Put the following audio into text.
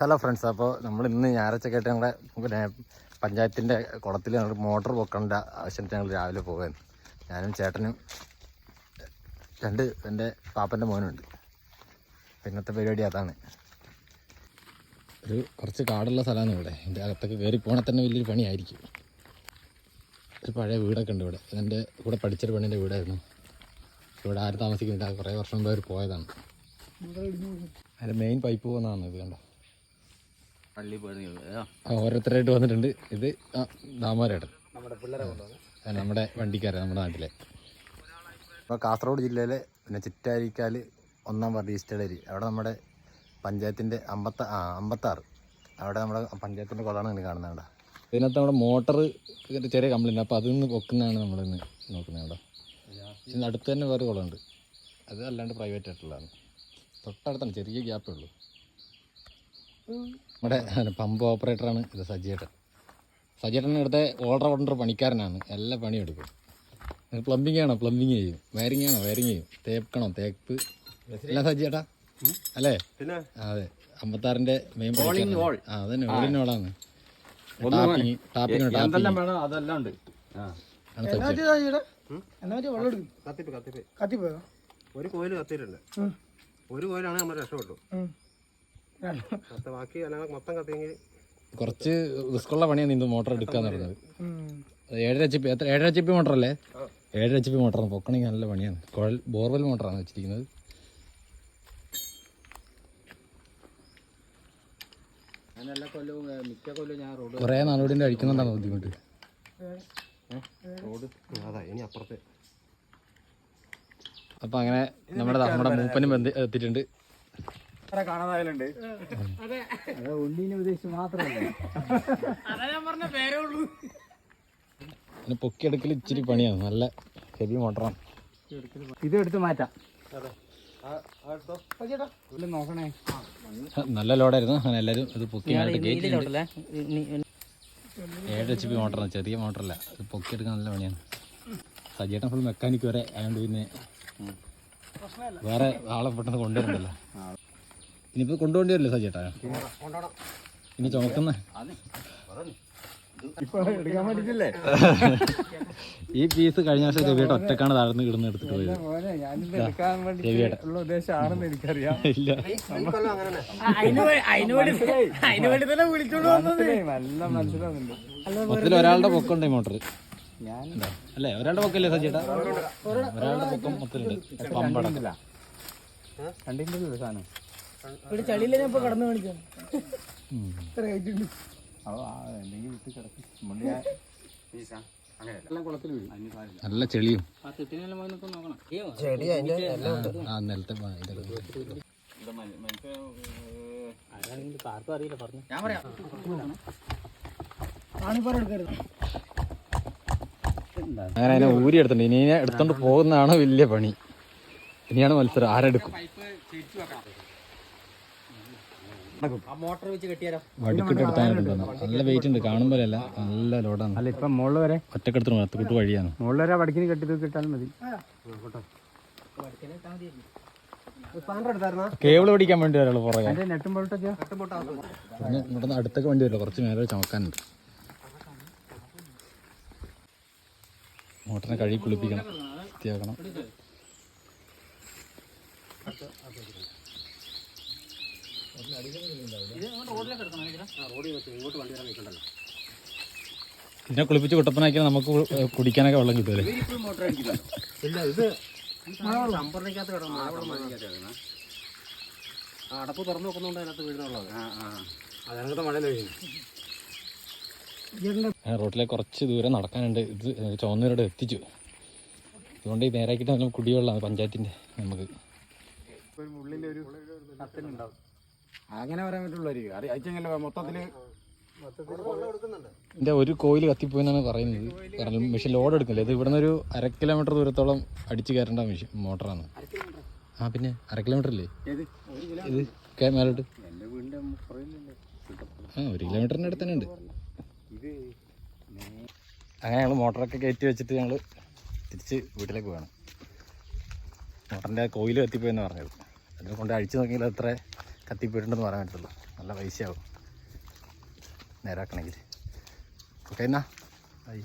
Hello friends അപ്പോൾ നമ്മൾ ഇന്ന് ഞായറാഴ്ചക്കായിട്ട് ഞങ്ങളുടെ പിന്നെ പഞ്ചായത്തിന്റെ കുളത്തിൽ ഞങ്ങൾ മോട്ടോർ പൊക്കേണ്ട ആവശ്യത്തിന് ഞങ്ങൾ രാവിലെ പോകാൻ ഞാനും ചേട്ടനും രണ്ട് എന്റെ പാപ്പന്റെ മോനുണ്ട്. പിന്നത്തെ പരിപാടി അതാണ്. ഒരു കുറച്ച് കാടുള്ള സ്ഥലമാണ് ഇവിടെ. എന്റെ അകത്തൊക്കെ കയറി പോകണേ തന്നെ വലിയൊരു പണിയായിരിക്കും. ഒരു പഴയ വീടൊക്കെ ഉണ്ട് ഇവിടെ. എന്റെ കൂടെ പഠിച്ചൊരു പെണ്ണിന്റെ വീടായിരുന്നു. ഇവിടെ ആരും താമസിക്കുന്നില്ല. കുറേ വർഷം മുമ്പ് അവർ പോയതാണ്. അതിന്റെ മെയിൻ പൈപ്പ് പോകുന്നതാണ് ഇത് കണ്ടോ? പള്ളി ഓരോരുത്തരായിട്ട് വന്നിട്ടുണ്ട്. ഇത് ആ ദാമോരേട്ടൻ നമ്മുടെ വണ്ടിക്കാരെ നമ്മുടെ നാട്ടിലെ. ഇപ്പോൾ കാസർഗോഡ് ജില്ലയിലെ പിന്നെ ചിറ്റാരിക്കാൽ ഒന്നാം വാർഡ് ഈസ്റ്റേഡേരി അവിടെ നമ്മുടെ പഞ്ചായത്തിന്റെ അമ്പത്ത ആ അമ്പത്താറ്. അവിടെ നമ്മുടെ പഞ്ചായത്തിന്റെ കുളമാണ് ഇങ്ങനെ കാണുന്നത് അവിടെ. ഇതിനകത്ത് നമ്മുടെ മോട്ടർ ചെറിയ കംപ്ലൈന്റ് അപ്പോൾ അതിൽ നിന്ന് പൊക്കുന്നതാണ് നമ്മളിന്ന് നോക്കുന്നത് അവിടെ. ഇതിന് അടുത്ത് തന്നെ വേറെ കുളമുണ്ട് അത് അല്ലാണ്ട് പ്രൈവറ്റ് ആയിട്ടുള്ളതാണ്. തൊട്ടടുത്താണ് ചെറിയ ഗ്യാപ്പേ ഉള്ളൂ. നമ്മുടെ പമ്പ് ഓപ്പറേറ്ററാണ് ഇത് സജിയേട്ടൻ സജിയേട്ടൻ ഇവിടുത്തെ ഓൾറൗണ്ടർ ഓർഡർ പണിക്കാരനാണ്. എല്ലാ പണിയും എടുക്കും. പ്ലംബിംഗ് ആണോ? പ്ലംബിംഗ് ചെയ്യും. വയറിംഗ് ആണോ? വയറിംഗ് ചെയ്യും. തേക്കണോ? തേപ്പ്. എല്ലാം സജിയേട്ടാ അല്ലേ? അതെ. അമ്പത്താറിന്റെ മെയിൻ. ആ അതന്നെ. ഓളിൻ ഓളാണ് ടാപ്പിംഗ് അതെല്ലാം ഉണ്ട്. ഒരു കോയിൽ കത്തിയിട്ടുണ്ട്. ഒരു കോയിലാണ് നമ്മൾ രക്ഷപ്പെട്ടു. കുറച്ച് റിസ്ക്കുള്ള പണിയാണ് ഇന്ന് മോട്ടർ എടുക്കാന്ന് പറഞ്ഞത് ഏഴര എച്ച് പി എത്ര? ഏഴര എച്ച് പി മോട്ടർ അല്ലേ? ഏഴര എച്ച് പി മോട്ടറാണ് പൊക്കണെങ്കിൽ നല്ല പണിയാണ്. കുഴൽ ബോർവെൽ മോട്ടറാണ് വെച്ചിരിക്കുന്നത്. കൊറേ നാളുകൂടിന്റെ അഴിക്കുന്നുണ്ടാണ് ബുദ്ധിമുട്ട്. റോഡ് അതാ ഇനി അപ്പുറത്ത്. അപ്പം അങ്ങനെ നമ്മുടെ നമ്മുടെ മൂപ്പനും ബന്ധി എത്തിയിട്ടുണ്ട്. കാണാതായാലുണ്ട്. ഉണ്ണീനെ ഉദ്ദേശിച്ച് മാത്രമല്ല. പിന്നെ പൊക്കിയെടുക്കൽ ഇച്ചിരി പണിയാണ്. നല്ല ഹെവി മോട്ടറാണ് ഇത് എടുത്ത് മാറ്റാം. നോക്കണേ. നല്ല ലോഡായിരുന്നു. അങ്ങനെ എല്ലാവരും ഇത് പൊക്കി ഏഴ് എച്ച് പി മോട്ടറാണ് ചെറിയ മോട്ടറല്ല ഇത് പൊക്കിയെടുക്കാൻ നല്ല പണിയാണ്. സജീട്ടൻ ഫുൾ മെക്കാനിക് വരെ ആയതുകൊണ്ട് പിന്നെ വേറെ ആളെ പെട്ടെന്ന് കൊണ്ടുവരുന്നല്ലോ ഇനിയിപ്പോൾ കൊണ്ടുപോകേണ്ടി വരില്ലേ സജേട്ടാ ഇനി ചുമക്കുന്ന? ഈ പീസ് കഴിഞ്ഞ വർഷം രവിയേട്ട ഒറ്റക്കാണ് താഴ്ന്ന് കിടന്ന് എടുത്തിട്ട് പോയത്. ഒരാളുടെ പൊക്കുണ്ട് ഈ മോട്ടർ. അല്ലേ? ഒരാളുടെ പൊക്കല്ലേ സജേട്ടാ ഒരാളുടെ പൊക്കം മൊത്തത്തിലുണ്ട്. പമ്പടക്കില്ല കണ്ടിട്ടില്ല സാധനം. ഇവിടെ ചളിയില്ല ഞാൻ ഇപ്പൊ കടന്നു കാണിക്കാം. ഇത്ര നല്ല ചെളിയും. ആ തെറ്റിനെല്ലാം നോക്കണം. ആ നിലത്തെ അറിയില്ല പറഞ്ഞു. ഞാൻ പറയാം. ആണിപ്പാറ എടുക്കരുത്. അങ്ങനെ അതിനെ ഊരി എടുത്തിട്ടുണ്ട്. ഇനി എടുത്തോണ്ട് പോകുന്നതാണ് വലിയ പണി? ഇനിയാണ് മത്സരം. ആരെടുക്കും? മോട്ടർ വെച്ച് കെട്ടിയാലോ? വടിക്കിട്ട് എടുത്താനായിട്ട് നല്ല വെയിറ്റ് ഉണ്ട്. കാണുമ്പോഴല്ല നല്ല ലോഡാണ് അല്ല ഇപ്പൊ മുകളിൽ വരെ ഒറ്റക്കെടുത്തു മരത്തുകൂട്ട് വഴിയാണ്. മുകളിൽ വരെ വടക്കിന് കെട്ടി കിട്ടാലും മതി. കേബിൾ പിടിക്കാൻ വേണ്ടി വരുള്ളൂ പുറകെ. ഇവിടുന്ന് അടുത്തൊക്കെ വണ്ടി വരില്ല? കുറച്ച് മേലെ ചമക്കാനുണ്ട്. മോട്ടറിനെ കഴുകി കുളിപ്പിക്കണം. വൃത്തിയാക്കണം. ഇതിനെ കുളിപ്പിച്ച് കുട്ടപ്പനാക്കിയാൽ നമുക്ക് കുടിക്കാനൊക്കെ വെള്ളം കിട്ടുമല്ലേ? ഇത് അടപ്പ് തുറന്നു നോക്കുന്നുണ്ട് റോട്ടിലെ കുറച്ച് ദൂരം നടക്കാനുണ്ട്. ഇത് ചോന്നൂരോട് എത്തിച്ചു. അതുകൊണ്ട് ഈ നേരാക്കിയിട്ട് നല്ല കുടിവെള്ളമാണ് പഞ്ചായത്തിന്റെ നമുക്ക്. ഉള്ളിലൊരു കത്തിനുണ്ടാവും അങ്ങനെ പറയാൻ പറ്റുള്ളൂ അയച്ചെങ്കിലും മൊത്തത്തിൽ എന്റെ ഒരു കോയിൽ കത്തിപ്പോയെന്നാണ് പറയുന്നത്. കാരണം മെഷീൻ ലോഡ് എടുക്കില്ല ഇത് ഇവിടുന്ന് ഒരു അര കിലോമീറ്റർ ദൂരത്തോളം അടിച്ചു കയറേണ്ട മെഷീൻ മോട്ടറാണ്. ആ പിന്നെ അര കിലോമീറ്റർ അല്ലേ ഇത് മേലോട്ട്. ആ ഒരു കിലോമീറ്ററിന്റെ അടുത്ത് തന്നെ ഉണ്ട്. ഇത് അങ്ങനെ ഞങ്ങൾ മോട്ടറൊക്കെ കയറ്റി വെച്ചിട്ട് ഞങ്ങൾ തിരിച്ച് വീട്ടിലേക്ക് പോകണം മോട്ടറിന്റെ കോയിൽ കത്തിപ്പോയെന്ന് പറഞ്ഞത്. അതിനെ കൊണ്ട് അഴിച്ചു നോക്കിയാൽ അത്ര കത്തിപ്പോയിട്ടുണ്ടെന്ന് പറയാൻ പറ്റത്തുള്ളൂ. നല്ല പൈസയാവും. നേരാക്കണമെങ്കിൽ. ഓക്കെ എന്നാ. ആയി